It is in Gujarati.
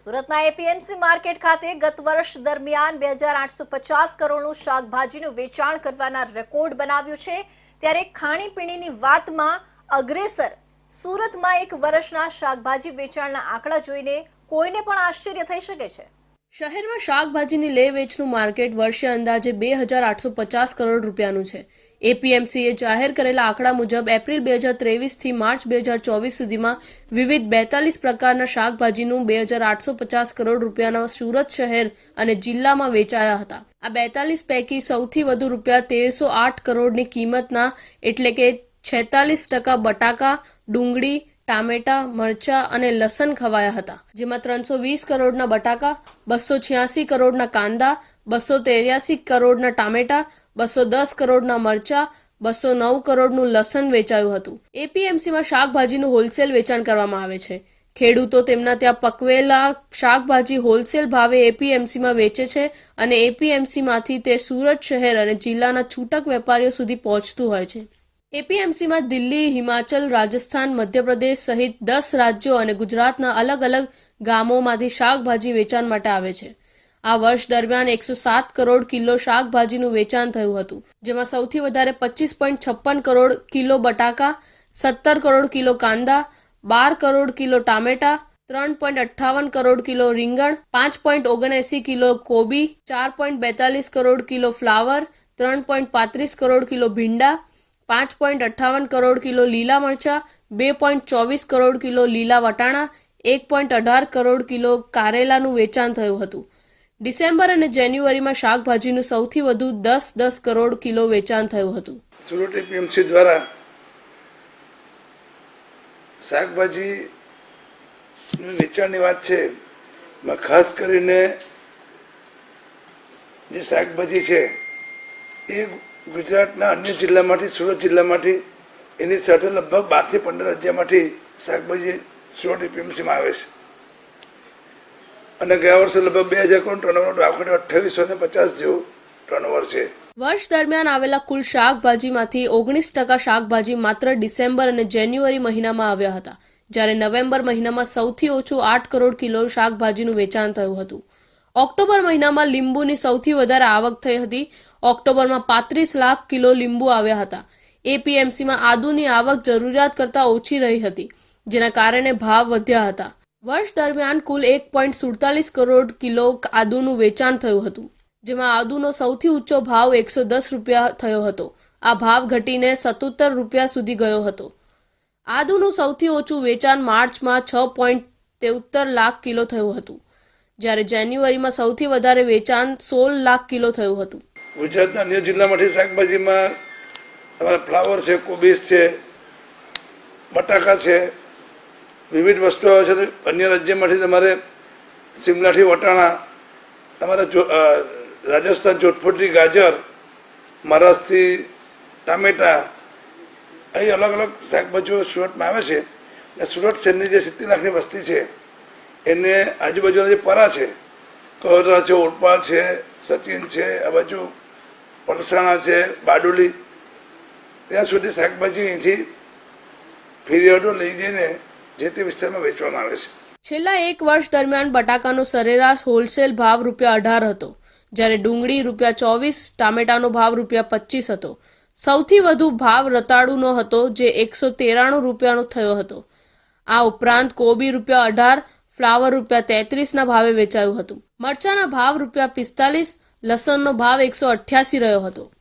સુરતના એપીએમસી માર્કેટ ખાતે ગત વર્ષ દરમિયાન બે હજાર આઠસો પચાસ કરોડનું શાકભાજીનું વેચાણ કરવાના રેકોર્ડ બનાવ્યું છે. ત્યારે ખાણીપીણીની વાતમાં અગ્રેસર સુરતમાં એક વર્ષના શાકભાજી વેચાણના આંકડા જોઈને કોઈને પણ આશ્ચર્ય થઈ શકે છે. શહેરમાં શાકભાજીની લે વેચનું માર્કેટ વર્ષે અંદાજે બે હજાર આઠસો પચાસ કરોડ રૂપિયાનું છે. એપીએમસીએ જાહેર કરેલા આંકડા મુજબ એપ્રિલ બે હજાર ત્રેવીસથી માર્ચ બે હજાર ચોવીસ સુધીમાં વિવિધ બેતાલીસ પ્રકારના શાકભાજીનું બે હજાર આઠસો પચાસ કરોડ રૂપિયાના સુરત શહેર અને જિલ્લામાં વેચાયા હતા. આ બેતાલીસ પૈકી સૌથી વધુ રૂપિયા તેરસો આઠ કરોડની કિંમતના એટલે કે છેતાલીસ ટકા બટાકા, ડુંગળી ટામેટા, મરચા અને લસણ ખવાયા હતા, જેમાં ત્રણસો વીસ કરોડના બટાકા, બસો છ્યાસી કરોડના કાંદા, બસો તેર્યાસી કરોડના ટામેટા, બસો દસ કરોડના મરચા, બસો નવ કરોડનું લસણ વેચાયું હતું. એપીએમસીમાં શાકભાજીનું હોલસેલ વેચાણ કરવામાં આવે છે. ખેડૂતો તેમના ત્યાં પકવેલા શાકભાજી હોલસેલ ભાવે એપીએમસીમાં વેચે છે અને એપીએમસીમાંથી તે સુરત શહેર અને જિલ્લાના છૂટક વેપારીઓ સુધી પહોંચતું હોય છે. એપીએમસીમાં દિલ્હી, હિમાચલ, રાજસ્થાન, મધ્યપ્રદેશ સહિત દસ રાજ્યો અને ગુજરાતના અલગ અલગ ગામોમાંથી શાકભાજી વેચાણ માટે આવે છે. આ વર્ષ દરમિયાન એકસો સાત કરોડ કિલો શાકભાજીનું વેચાણ થયું હતું, જેમાં સૌથી વધારે પચીસ પોઈન્ટ છપ્પન કરોડ કિલો બટાકા, સત્તર કરોડ કિલો કાંદા, બાર કરોડ કિલો ટામેટા, ત્રણ પોઈન્ટ અઠ્ઠાવન કરોડ કિલો રીંગણ, પાંચ પોઈન્ટ ઓગણએંસી કિલો કોબી, ચાર પોઈન્ટ બેતાલીસ કરોડ કિલો ફ્લાવર, ત્રણ પોઈન્ટ પાંત્રીસ કરોડ કિલો ભીંડા પાંચ પોઈન્ટ અઠ્ઠાવન કરોડ કિલો લીલા મરચા, બે પોઈન્ટ ચોવીસ કરોડ કિલો લીલા વટાણા, એક પોઈન્ટ અઢાર કરોડ કિલો કારેલાનું વેચાણ થયું હતું. ડિસેમ્બર અને જાન્યુઆરીમાં શાકભાજીનું સૌથી વધુ દસ દસ કરોડ કિલો વેચાણ થયું હતું. સુરત એપીએમસી દ્વારા શાકભાજી વેચાણની વાત છે ખાસ કરીને જે શાકભાજી છે, એ ગુજરાતના અન્ય જિલ્લામાંથી, સુરત જિલ્લામાંથી, એની સાથે લગભગ બારથી પંદર રાજ્યમાંથી શાકભાજી સુરત એપીએમસીમાં આવે છે. અને ગયા વર્ષે લગભગ બે હજાર કરોડ ટર્નઓવર આખરે અઠ્ઠાવીસો ને પચાસ જેવું ટર્નઓવર છે. વર્ષ દરમિયાન આવેલા કુલ શાકભાજીમાંથી ઓગણીસ ટકા શાકભાજી માત્ર ડિસેમ્બર અને જાન્યુઆરી મહિનામાં આવ્યા હતા, જ્યારે નવેમ્બર મહિનામાં સૌથી ઓછું આઠ કરોડ કિલો શાકભાજીનું વેચાણ થયું હતું. ઓક્ટોબર મહિનામાં લીંબુની સૌથી વધારે આવક થઈ હતી. ઓક્ટોબરમાં પાંત્રીસ લાખ કિલો લીંબુ આવ્યા હતા. એપીએમસીમાં આદુની આવક જરૂરિયાત કરતાં ઓછી રહી હતી, જેના કારણે ભાવ વધ્યા હતા. વર્ષ દરમિયાન કુલ એક પોઈન્ટ સુડતાલીસ કરોડ કિલો આદુનું વેચાણ થયું હતું, જેમાં આદુનો સૌથી ઊંચો ભાવ એકસો દસ રૂપિયા થયો હતો. આ ભાવ ઘટીને સત્તોતર રૂપિયા સુધી ગયો હતો. આદુનું સૌથી ઓછું વેચાણ માર્ચમાં છ પોઈન્ટ તેઉત્તર લાખ કિલો થયું હતું. જ્યારે જાન્યુઆરીમાં સૌથી વધારે વેચાણ સોળ લાખ કિલો થયું હતું. ગુજરાતના અન્ય જિલ્લામાંથી શાકભાજીમાં તમારા ફ્લાવર છે કોબીસ છે, બટાકા છે, વિવિધ વસ્તુઓ છે અન્ય રાજ્યમાંથી તમારે શિમલાથી વટાણા, તમારે રાજસ્થાન જોધપુરથી ગાજર, મહારાષ્ટ્રથી ટામેટા, અહીં અલગ અલગ શાકભાજીઓ સુરતમાં આવે છે. સુરત શહેરની જે સિત્તેર લાખની વસ્તી છે એને આજુબાજુના જે પરા છે કહોરા છે ઓરપાડ છે, સચિન છે, આ બાજુ પલસાણા છે, બારડોલી, ત્યાં સુધી શાકભાજી અહીંથી ફેરિયાડો લઈ જઈને જે તે વિસ્તારમાં વેચવામાં આવે છે. છેલ્લા એક વર્ષ દરમિયાન બટાકાનો સરેરાશ હોલસેલ ભાવ રૂપિયા અઢાર હતો, જ્યારે ડુંગળી રૂપિયા ચોવીસ, ટામેટાનો ભાવ રૂપિયા પચીસ હતો. સૌથી વધુ ભાવ રતાળુનો હતો, જે એકસો તેરાણું રૂપિયાનો થયો હતો. આ ઉપરાંત કોબી રૂપિયા અઢાર ફ્લાવર રૂપિયા તેત્રીસના ભાવે વેચાયું હતું. મરચાના ભાવ રૂપિયા પિસ્તાલીસ, લસણનો ભાવ એકસો અઠ્યાસી રહ્યો હતો.